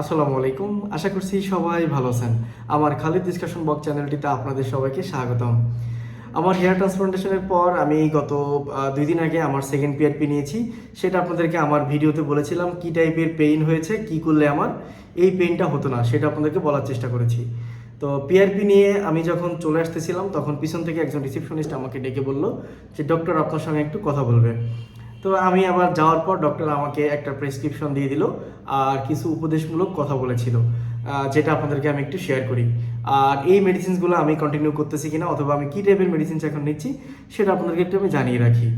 আসসালামু আলাইকুম। আশা করছি সবাই ভালো আছেন। আমার খালিদ ডিসকাশন বক চ্যানেলটিতে আপনাদের সবাইকে স্বাগতম। আমার হেয়ার ট্রান্সপ্লান্টেশনের পর আমি গত দুই দিন আগে আমার সেকেন্ড পিআরপি নিয়েছি। সেটা আপনাদেরকে আমার ভিডিওতে বলেছিলাম, কি টাইপের পেইন হয়েছে, কি করলে আমার এই পেইনটা হতো না, সেটা আপনাদেরকে বলার চেষ্টা করেছি। তো পিআরপি নিয়ে আমি যখন চলে আসতেছিলাম, তখন পিছন থেকে একজন রিসেপশনিস্ট আমাকে ডেকে বলল যে ডক্টর আপনার সঙ্গে একটু কথা বলবে। তো আমি আবার যাওয়ার পর ডক্টর আমাকে একটা প্রেসক্রিপশন দিয়ে দিল, আর কিছু উপদেশমূলক কথা বলেছিল যেটা আপনাদেরকে আমি একটু শেয়ার করি। আর এই মেডিসিনসগুলো আমি কন্টিনিউ করতেছি কিনা অথবা আমি কী টাইপের মেডিসিনস এখন নিচ্ছি, সেটা আপনাদেরকে একটু আমি জানিয়ে রাখি।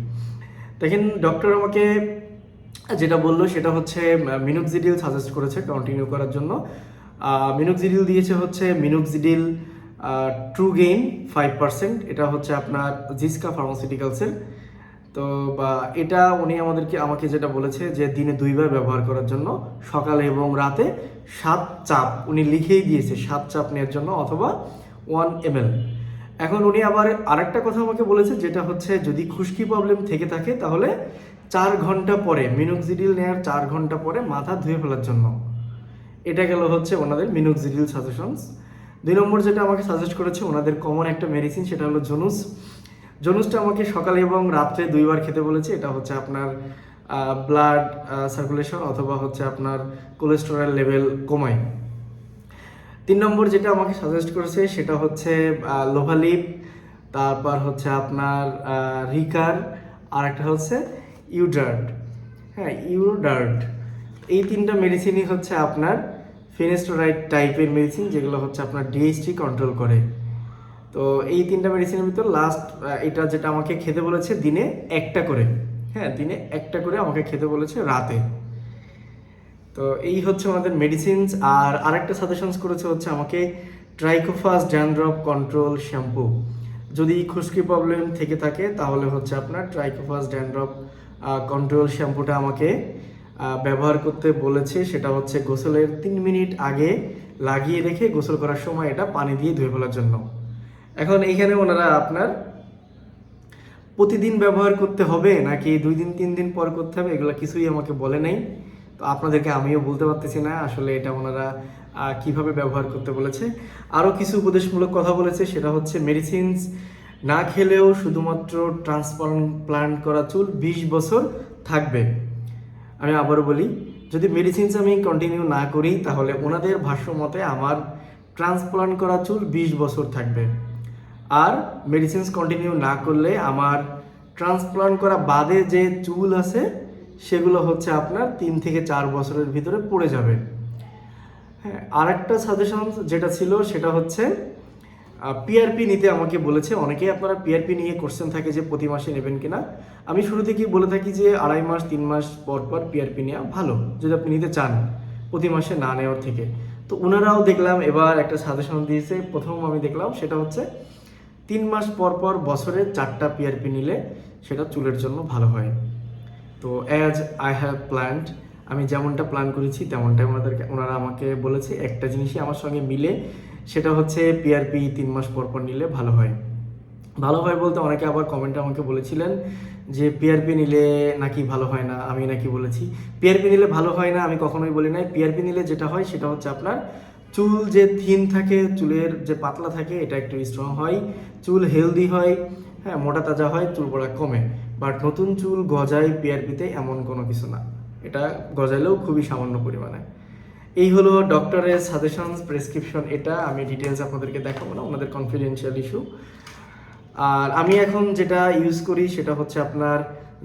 দেখেন ডক্টর আমাকে যেটা বলল সেটা হচ্ছে মিনুক্সিডিল সাজেস্ট করেছে কন্টিনিউ করার জন্য। মিনুক্সিডিল দিয়েছে হচ্ছে minoxidil true gain five percent এটা হচ্ছে আপনার জিসকা ফার্মাসিউটিক্যালসের তো বা এটা উনি আমাদেরকে, আমাকে যেটা বলেছে যে দিনে দুইবার ব্যবহার করার জন্য সকালে এবং রাতে সাত চাপ উনি লিখেই দিয়েছে, সাত চাপ নেওয়ার জন্য অথবা ওয়ান এম এখন উনি আবার আরেকটা কথা আমাকে বলেছে যেটা হচ্ছে যদি খুশকি প্রবলেম থেকে থাকে তাহলে চার ঘণ্টা পরে মিনুক্সিডিল নেওয়ার চার ঘণ্টা পরে মাথা ধুয়ে ফেলার জন্য। এটা গেল হচ্ছে ওনাদের মিনুক্সিডিল সাজেশনস দুই নম্বর যেটা আমাকে সাজেস্ট করেছে ওনাদের কমন একটা মেডিসিন সেটা হলো জনুস। জনুসটা আমাকে সকালে এবং রাত্রে দুইবার খেতে বলেছে। এটা হচ্ছে আপনার ব্লাড সার্কুলেশন অথবা হচ্ছে আপনার কোলেস্টেরল লেভেল কমায়। তিন নম্বর যেটা আমাকে সাজেস্ট করেছে সেটা হচ্ছে লোভালিপ তারপর হচ্ছে আপনার রিকার আর একটা হচ্ছে ইউডার্ট। হ্যাঁ ইউডার্ট। এই তিনটা মেডিসিনই হচ্ছে আপনার ফিনেস্টোরাইড টাইপের মেডিসিন যেগুলো হচ্ছে আপনার ডিএসটি কন্ট্রোল করে। তো এই তিনটা মেডিসিনের ভিতর লাস্ট এটা যেটা আমাকে খেতে বলেছে দিনে একটা করে। হ্যাঁ দিনে একটা করে আমাকে খেতে বলেছে রাতে। তো এই হচ্ছে আমাদের মেডিসিনস আর আরেকটা সাজেশনস করেছে হচ্ছে আমাকে ট্রাইকোফাস ড্যান্ড্রপ কন্ট্রোল শ্যাম্পু যদি খুশকি প্রবলেম থেকে থাকে, তাহলে হচ্ছে আপনার ট্রাইকোফাস ড্যান্ড্রপ কন্ট্রোল শ্যাম্পুটা আমাকে ব্যবহার করতে বলেছে। সেটা হচ্ছে গোসলের তিন মিনিট আগে লাগিয়ে রেখে গোসল করার সময় এটা পানি দিয়ে ধুয়ে ফেলার জন্য। এখন এইখানে ওনারা আপনার প্রতিদিন ব্যবহার করতে হবে নাকি দুই দিন, তিন দিন পর করতে হবে? এগুলো কিছুই আমাকে বলে নাই। তো আপনাদেরকে আমিও বলতে পারতেছি না আসলে এটা ওনারা কীভাবে ব্যবহার করতে বলেছে। আরও কিছু উপদেশমূলক কথা বলেছে, সেটা হচ্ছে মেডিসিনস না খেলেও শুধুমাত্র ট্রান্সপ্লান্ট করা চুল বিশ বছর থাকবে। আমি আবারও বলি, যদি মেডিসিনস আমি কন্টিনিউ না করি, তাহলে ওনাদের ভাষ্য মতে আমার ট্রান্সপ্লান্ট করা চুল বিশ বছর থাকবে। আর মেডিসিনস কন্টিনিউ না করলে আমার ট্রান্সপ্লান্ট করা বাদে যে চুল আছে, সেগুলো হচ্ছে আপনার তিন থেকে চার বছরের ভিতরে পড়ে যাবে। হ্যাঁ আর একটা সাজেশন যেটা ছিল, সেটা হচ্ছে পিআরপি নিতে আমাকে বলেছে, অনেকেই আপনারা পিআরপি নিয়ে কোশ্চেন থাকে যে প্রতি মাসে নেবেন কিনা। আমি শুরু থেকেই বলে থাকি যে আড়াই মাস, তিন মাস পর পর পিআরপি নেওয়া ভালো, যদি আপনি নিতে চান প্রতি মাসে না নেওয়ার থেকে। তো ওনারাও দেখলাম, এবার একটা সাজেশন দিয়েছে, প্রথম আমি দেখলাম, সেটা হচ্ছে তিন মাস পর পর বছরে চারটা পিআরপি নিলে সেটা চুলের জন্য ভালো হয়। তো অ্যাজ আই হ্যাভ প্ল্যান্ড আমি যেমনটা প্ল্যান করেছি তেমনটাই ওনাদেরকে, ওনারা আমাকে বলেছে একটা জিনিসই আমার সঙ্গে মিলে, সেটা হচ্ছে পিআরপি তিন মাস পর পর নিলে ভালো হয়। ভালো হয় বলতে অনেকে আবার কমেন্টে আমাকে বলেছিলেন যে পিআরপি নিলে নাকি ভালো হয় না, আমি নাকি বলেছি। পিআরপি নিলে ভালো হয় না, আমি কখনোই বলি নাই। পিআরপি নিলে যেটা হয় সেটা হচ্ছে আপনার চুল যে থিন থাকে, চুলের যে পাতলা থাকে, এটা একটু স্ট্রং হয়। চুল হেলদি হয় হ্যাঁ মোটা তাজা হয়, চুল পড়া কমে। বাট নতুন চুল গজায় পিআরপিতে এমন কোনো কিছু না। এটা গজাইলেও খুবই সামান্য পরিমাণে। এই হলো ডক্টরের সাজেশনস প্রেসক্রিপশন এটা আমি ডিটেলস আপনাদেরকে দেখাবো না, ওনাদের কনফিডেন্সিয়াল ইস্যু আর আমি এখন যেটা ইউজ করি, সেটা হচ্ছে আপনার,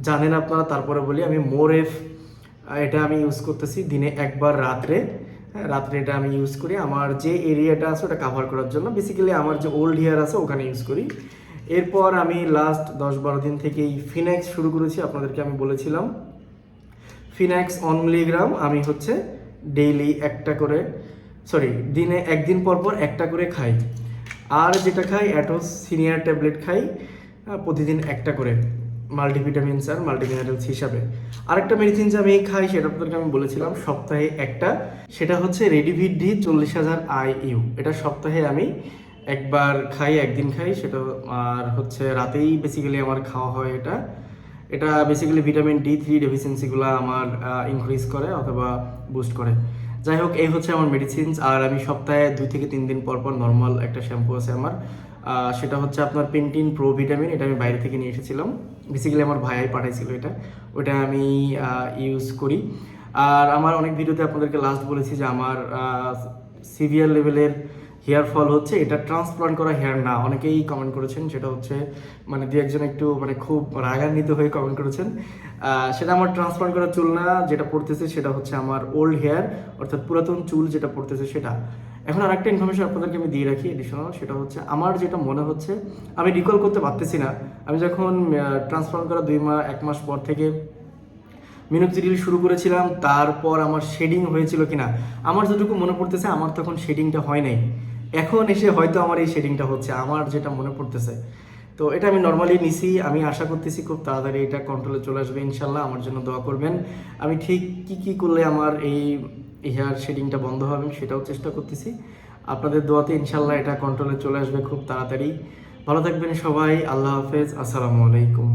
জানেন আপনারা, তারপরে বলি আমি মোরেফ এটা আমি ইউজ করতেছি দিনে একবার রাত্রে। রাত্রে এটা আমি ইউজ করি। আমার যে এরিয়াটা আছে ওটা কাভার করার জন্য। বেসিক্যালি আমার যে ওল্ড হেয়ার আছে ওখানে ইউজ করি। এরপর আমি লাস্ট দশ বারো দিন থেকেই ফিনেক্স শুরু করেছি, আপনাদেরকে আমি বলেছিলাম। ফিনাক্স অন মিলিগ্রাম আমি হচ্ছে ডেইলি একটা করে সরি দিনে একদিন পর পর একটা করে খাই। আর যেটা খাই অ্যাটোস সিনিয়র ট্যাবলেট খাই প্রতিদিন একটা করে। মাল্টিভিটামিনস আর মাল্টিমিনারেলস হিসাবে। আরেকটা মেডিসিন যে আমি খাই, সেটা আপনাদেরকে আমি বলেছিলাম, সপ্তাহে একটা। সেটা হচ্ছে রেডিভিট ডি চল্লিশ হাজার আই ইউ এটা সপ্তাহে আমি একবার খাই, একদিন খাই, সেটা আর হচ্ছে রাতেই বেসিক্যালি আমার খাওয়া হয় এটা। এটা বেসিক্যালি ভিটামিন ডি থ্রি ডেফিসিয়েন্সিগুলো আমার ইনক্রিজ করে অথবা বুস্ট করে। যাই হোক, এই হচ্ছে আমার মেডিসিনস আর আমি সপ্তাহে দুই থেকে তিন দিন পর পর নর্মাল একটা শ্যাম্পু আছে আমার। সেটা হচ্ছে আপনার পেন্টিন প্রো ভিটামিন এটা আমি বাইরে থেকে নিয়ে এসেছিলাম। বেসিক্যালি আমার ভাইয়াই পাঠাইছিল এটা। ওটা আমি ইউজ করি। আর আমার অনেক ভিডিওতে আপনাদেরকে লাস্ট বলেছি যে আমার সিভিয়ার লেভেলের হেয়ার ফল হচ্ছে। এটা ট্রান্সপ্লান্ট করা হেয়ার না। অনেকেই কমেন্ট করেছেন, সেটা হচ্ছে মানে দু একজন একটু মানে খুব রাগান্বিত হয়ে কমেন্ট করেছেন। সেটা আমার ট্রান্সপ্লান্ট করা চুল না। যেটা পড়তেছে সেটা হচ্ছে আমার ওল্ড হেয়ার অর্থাৎ পুরাতন চুল যেটা পড়তেছে সেটা। এখন আর একটা ইনফরমেশন আপনাদেরকে আমি দিয়ে রাখি এডিশনাল সেটা হচ্ছে আমার যেটা মনে হচ্ছে, আমি রিকল করতে পারতেছি না। আমি যখন ট্রান্সপ্লান্ট করা দুই মাস এক মাস পর থেকে মিনুক্তি রিল শুরু করেছিলাম, তারপর আমার শেডিং হয়েছিল কিনা, আমার যতটুকু মনে পড়তেছে, আমার তখন শেডিংটা হয় নাই। এখন এসে হয়তো আমার এই শেডিংটা হচ্ছে, আমার যেটা মনে পড়তেছে। তো এটা আমি নর্মালি নিছি, আমি আশা করতেছি খুব তাড়াতাড়ি এটা কন্ট্রোলে চলে আসবে ইনশাল্লাহ আমার জন্য দোয়া করবেন। আমি ঠিক কি কি করলে আমার এই হেয়ার শেডিংটা বন্ধ হবে, আমি সেটাও চেষ্টা করতেছি। আপনাদের দোয়াতে ইনশাল্লাহ এটা কন্ট্রোলে চলে আসবে খুব তাড়াতাড়ি। ভালো থাকবেন সবাই, আল্লাহ হাফেজ, আসসালামু আলাইকুম।